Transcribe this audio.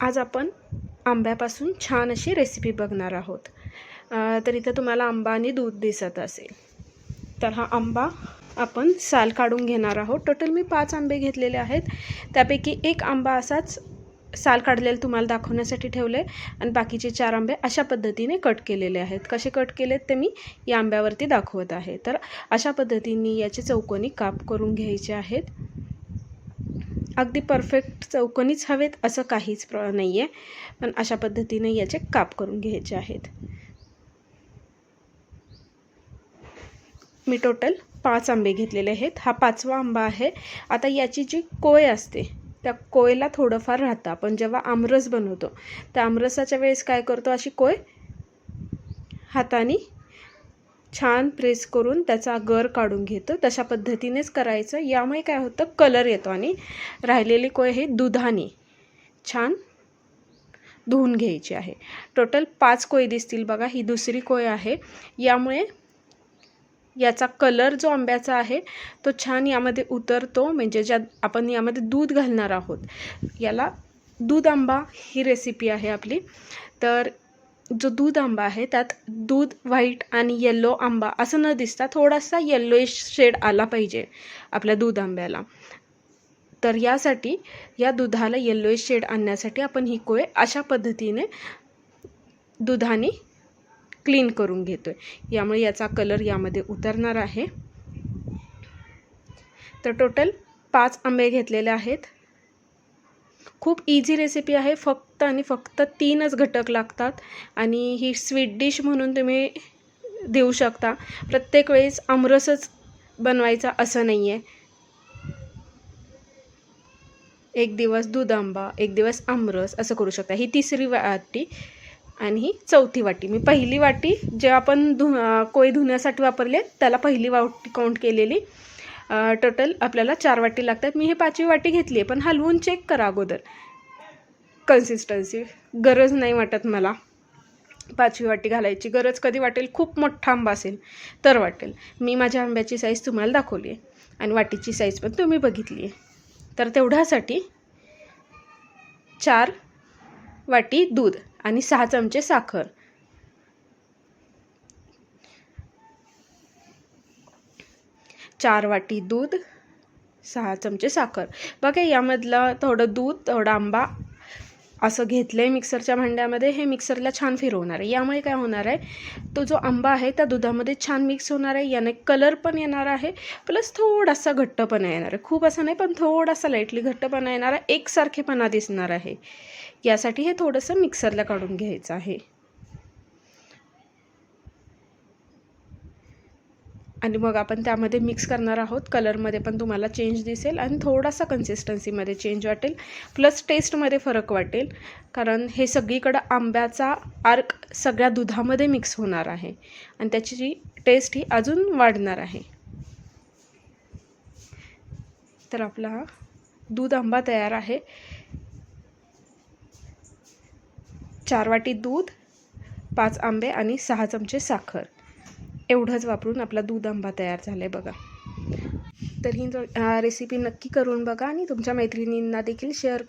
आज आपण आंब्यापासून छान अशी रेसिपी बघणार आहोत. तर इथं तुम्हाला आंबा आणि दूध दिसत असेल. तर हा आंबा आपण साल काढून घेणार आहोत. टोटल मी पाच आंबे घेतलेले आहेत. त्यापैकी एक आंबा असाच साल काढलेला तुम्हाला दाखवण्यासाठी ठेवले आणि बाकीचे चार आंबे अशा पद्धतीने कट केलेले आहेत. कसे कट केलेत ते मी या आंब्यावरती दाखवत आहे. तर अशा पद्धतीने याचे चौकोनी काप करून घ्यायचे आहेत. अगदी परफेक्ट चौकोनीच हवेत असं काहीच प्र नाही आहे पण अशा पद्धतीने याचे काप करून घ्यायचे आहेत. मी टोटल पाच आंबे घेतलेले आहेत. हा पाचवा आंबा आहे. आता याची जी कोय असते त्या कोयला थोडंफार राहतं. आपण जेव्हा आमरस बनवतो त्या आमरसाच्या वेळेस काय करतो अशी कोय? हाताने छान प्रेस करून त्याचा गर काढून घेतो. तशा पद्धतीनेच करायचं. यामुळे काय होतं? कलर येतो आणि राहिलेली कोय हे दुधाने छान धुवून घ्यायची आहे. टोटल पाच कोय दिसतील बघा. ही दुसरी कोय आहे. यामुळे याचा कलर जो आंब्याचा आहे तो छान यामध्ये उतरतो. म्हणजे ज्या आपण यामध्ये दूध घालणार आहोत. याला दूध आंबा ही रेसिपी आहे आपली. तर जो दूध आंबा आहे त्यात दूध व्हाईट आणि येल्लो आंबा असं न दिसता थोडासा येल्लोइश शेड आला पाहिजे आपल्या दूध आंब्याला. तर यासाठी या दुधाला येल्लोइश शेड आणण्यासाठी आपण ही कोय अशा पद्धतीने दुधाने क्लीन करून घेतो आहे यामुळे याचा कलर यामध्ये उतरणार आहे. तर टोटल पाच आंबे घेतलेले आहेत. खूप इझी रेसिपी आहे. फक्त आणि फक्त तीनच घटक लागतात. आणि ही स्वीट डिश म्हणून तुम्ही देऊ शकता. प्रत्येक वेळेस आमरसच बनवायचा असं नाही आहे एक दिवस दूध आंबा एक दिवस आमरस असं करू शकता. ही तिसरी वाटी आणि ही चौथी वाटी. मी पहिली वाटी जे आपण धु कोळी धुण्यासाठी वापरले त्याला पहिली वाटी काउंट केलेली. टोटल आपल्याला चार वाटी लागतात. मी हे पाचवी वाटी घेतली आहे पण हलवून चेक करा अगोदर. कन्सिस्टन्सी गरज नाही वाटत मला पाचवी वाटी घालायची. गरज कधी वाटेल? खूप मोठा आंबा असेल तर वाटेल. मी माझ्या आंब्याची साईज तुम्हाला दाखवली आहे. आणि वाटीची साईज पण तुम्ही बघितली आहे. तर तेवढ्यासाठी चार वाटी दूध आणि सहा चमचे साखर. चार वाटी दूध सहा चमचे साखर. बघा यामधलं थोडं दूध थोडा आंबा असं घेतलं आहे मिक्सरच्या भांड्यामध्ये. हे मिक्सरला छान फिरवणार आहे. यामुळे काय होणार आहे तो जो आंबा आहे त्या दुधामध्ये छान मिक्स होणार आहे. याने कलर पण येणार आहे प्लस थोडासा घट्टपणा येणार आहे. खूप असं नाही पण थोडासा लाईटली घट्टपणा येणार आहे. एकसारखेपणा दिसणार आहे. यासाठी हे थोडंसं मिक्सरला काढून घ्यायचं आहे. आणि मग आपण त्यामध्ये मिक्स करणार आहोत. कलरमध्ये पण तुम्हाला चेंज दिसेल आणि थोडासा कन्सिस्टन्सीमध्ये चेंज वाटेल. प्लस टेस्टमध्ये फरक वाटेल. कारण हे सगळीकडं आंब्याचा आर्क सगळ्या दुधामध्ये मिक्स होणार आहे. आणि त्याची जी टेस्ट ही अजून वाढणार आहे. तर आपला हा दूध आंबा तयार आहे. चार वाटी दूध पाच आंबे आणि सहा चमचे साखर. एवढंच वापरून आपला दूध आंबा तयार झाला आहे बघा. तर ही रेसिपी नक्की करून बघा आणि तुमच्या मैत्रिणींना देखील शेअर करा.